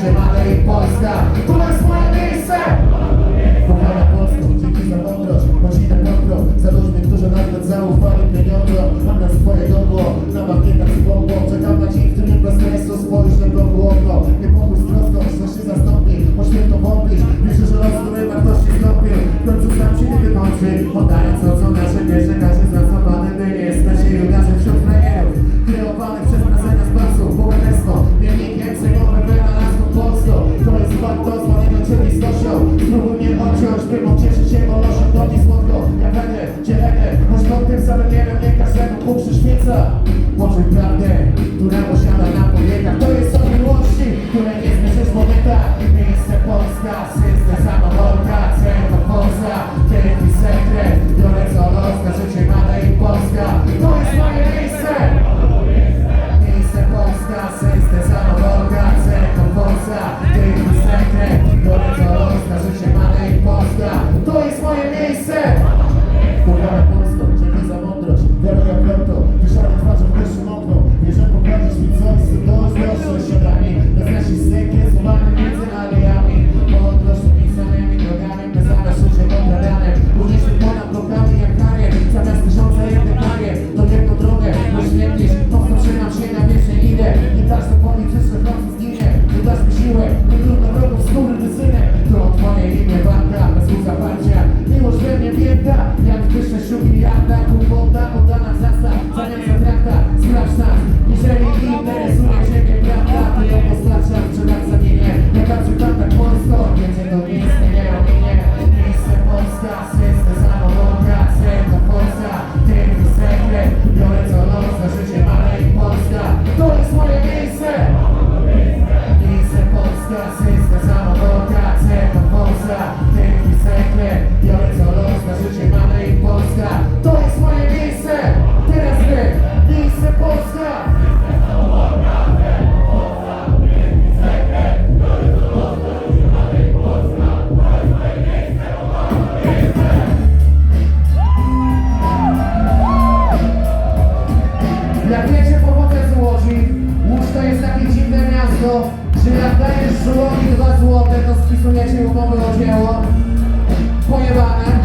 Trzymamy posta, tu nas ładny sen wolnością Spróbuj mnie odciąć, bym ocieszyć się wolnością To nie słodko, ja będę dzielenie Choć to tym samym nie nie każdemu Bóg przyświeca Łączę prawdę, która posiada na powiekach To jest o miłości, której nie zmierzysz w momentach Nie jestem Polska, system sama Polka Centro Polska, piękny sekret Biorę co los, życie mamy i Polska. To jest moje miejsce. Miejsce Polska, system sama Polka Centro Polska, Czy jak dajesz żułowi dwa złote, to spisujecie mu o dzieło pojebane?